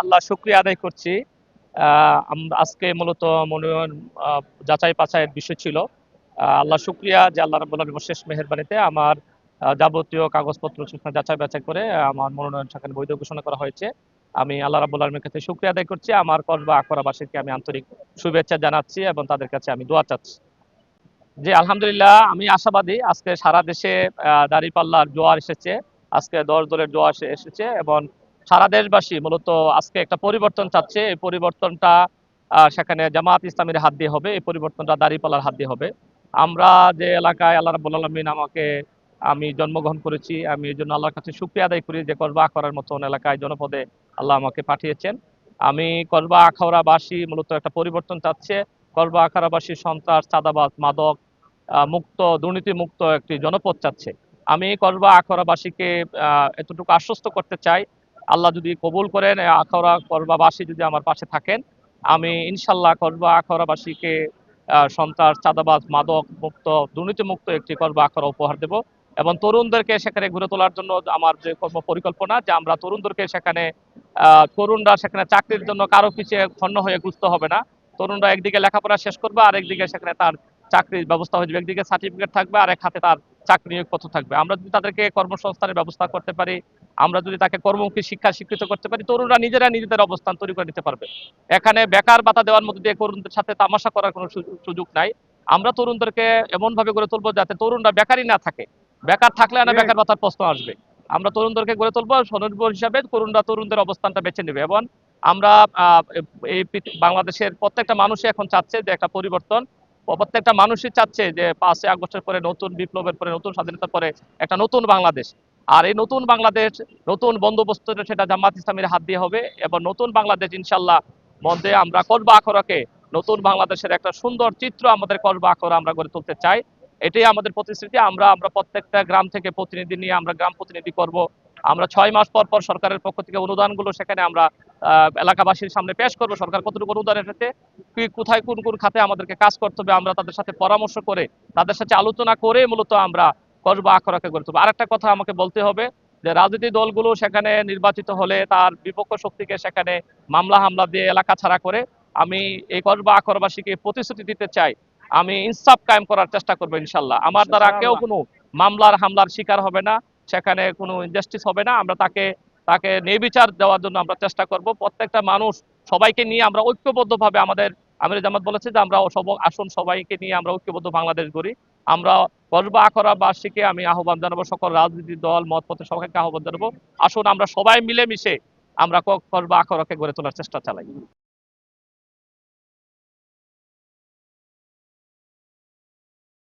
আল্লাহ শুক্রিয়া আদায় করছি। আজকে মূলত মনোনয়ন যাচাই বাছাইয়ের বিষয় ছিল। আল্লাহ শুক্রিয়া যে আল্লাহ আলামিনের শেষ মেহেরবানিতে আমার যাবতীয় কাগজপত্র যাচাই বাছাই করে আমার মনোনয়ন সেখানে বৈধ ঘোষণা করা হয়েছে। আমি আল্লাহ রাব্বুল আলমীর কাছে শুক্রিয়া আদায় করছি। আমার কর্ম আকরাবাসীকে আমি আন্তরিক শুভেচ্ছা জানাচ্ছি এবং তাদের কাছে আমি দোয়া চাচ্ছি। যে আলহামদুলিল্লাহ, আমি আশাবাদী আজকে সারা দেশে দাঁড়িপাল্লার জোয়ার এসেছে। আজকে দশ দলের জোয়ার এসে- এসেছে এবং সারা দেশবাসী মূলত আজকে একটা পরিবর্তন চাচ্ছে। এই পরিবর্তনটা সেখানে জামাত ইসলামের হাত দিয়ে হবে। এই পরিবর্তনটা দাঁড়িপাল্লার হাত দিয়ে হবে। আমরা যে এলাকায় আল্লাহ রাবুল আলমিন আমাকে, আমি জন্মগ্রহণ করেছি, আমি এই জন্য আল্লাহর কাছে শুক্রিয়া আদায় করি যে করবা করার মতন এলাকায় জনপদে আল্লাহ আমাকে পাঠিয়েছেন। আমি করবা আখাউড়াবাসী মূলত একটা পরিবর্তন চাচ্ছে। করবা আখাউড়াবাসী সন্ত্রাস চাঁদাবাদ মাদক মুক্ত দুর্নীতি মুক্ত একটি জনপদ চাচ্ছে। আমি করবা আখড়াবাসীকে আহ, এতটুকু আশ্বস্ত করতে চাই। আল্লাহ যদি কবুল করেন আখড়া করবাবাসী যদি আমার পাশে থাকেন আমি ইনশাল্লাহ করবা আখড়াবাসীকে আহ, সন্ত্রাস চাঁদাবাজ মাদক মুক্ত দুর্নীতি মুক্ত একটি করবা আখড়া উপহার দেব। এবং তরুণদেরকে সেখানে ঘুরে তোলার জন্য আমার যে কর্ম পরিকল্পনা যে আমরা তরুণদেরকে সেখানে তরুণরা সেখানে চাকরির জন্য কারও পিছিয়ে খন্ন হয়ে গুছতে হবে না। তরুণরা একদিকে লেখাপড়া শেষ করবে আর একদিকে সেখানে তার চাকরির ব্যবস্থা হয়ে যাবে। একদিকে সার্টিফিকেট থাকবে আর এক হাতে তার চাকরি নিয়োগ পত্র থাকবে। আমরা যদি তাদেরকে কর্মসংস্থানের ব্যবস্থা করতে পারি আমরা যদি তাকে কর্মমুখী শিক্ষা স্বীকৃত করতে পারি তরুণরা নিজেরা নিজেদের অবস্থান তৈরি করে নিতে পারবে। এখানে বেকার ভাতা দেওয়ার মধ্যে দিয়ে তরুণদের সাথে তামাশা করার কোনো সুযোগ- নাই। আমরা তরুণদেরকে এমন ভাবে গড়ে তুলবো যাতে তরুণরা বেকারই না থাকে। বেকার থাকলে না বেকার ভাতার প্রশ্ন আসবে। আমরা তরুণদেরকে গড়ে তুলবো স্বনির্ভর হিসাবে তরুণরা তরুণদের অবস্থানটা বেছে নেবে। এবং আমরা আহ, এই বাংলাদেশের প্রত্যেকটা মানুষই এখন চাচ্ছে যে একটা পরিবর্তন প্রত্যেকটা মানুষই চাচ্ছে যে পাঁচই আগস্টের পরে নতুন বিপ্লবের পরে, নতুন স্বাধীনতার পরে একটা নতুন বাংলাদেশ। আর এই নতুন বাংলাদেশ, নতুন বন্দোবস্ত সেটা জামাত ইসলামের হাত দিয়ে হবে। এবং নতুন বাংলাদেশ ইনশাল্লাহ মধ্যে আমরা করবা আখরাকে নতুন বাংলাদেশের একটা সুন্দর চিত্র আমাদের করবা আখড়া আমরা গড়ে তুলতে চাই। এটাই আমাদের প্রতিশ্রুতি। আমরা আমরা প্রত্যেকটা গ্রাম থেকে প্রতিনিধি নিয়ে আমরা গ্রাম প্রতিনিধি করব। আমরা ছয় মাস পর পর সরকারের পক্ষ থেকে অনুদানগুলো সেখানে আমরা আহ, এলাকাবাসীর সামনে পেশ করব। সরকার কতটুকু অনুদান এসেছে কোথায় কোন কোন খাতে আমাদেরকে কাজ করতে হবে আমরা তাদের সাথে পরামর্শ করে তাদের সাথে আলোচনা করে মূলত আমরা কসবা আখড়াকে গড়ে তুলব। আরেকটা কথা আমাকে বলতে হবে যে রাজনীতি দলগুলো সেখানে নির্বাচিত হলে তার বিপক্ষ শক্তিকে সেখানে মামলা হামলা দিয়ে এলাকা ছাড়া করে আমি এই কসবা আখড়াবাসীকে প্রতিশ্রুতি দিতে চাই। আমি ইনসাফ কায়েম করার চেষ্টা করব ইনশাল্লাহ। আমার দ্বারা কেউ কোনো মামলার হামলার শিকার হবে না। সেখানে কোনো ইনজাস্টিস হবে না। আমরা তাকে তাকে নির্বিচার দেওয়ার জন্য আমরা চেষ্টা করব। প্রত্যেকটা মানুষ সবাইকে নিয়ে আমরা ঐক্যবদ্ধভাবে আমাদের, আমির জামাত বলেছে যে আমরা সব আসুন সবাইকে নিয়ে আমরা ঐক্যবদ্ধ বাংলাদেশ গড়ি। আমরা কসবা আখড়া বাসীকে আমি আহ্বান জানাব, সকল রাজনীতি দল মত পথে সবাইকে আহ্বান জানাব। আসুন আমরা সবাই মিলেমিশে আমরা কসবা আখড়াকে গড়ে তোলার চেষ্টা চালাই।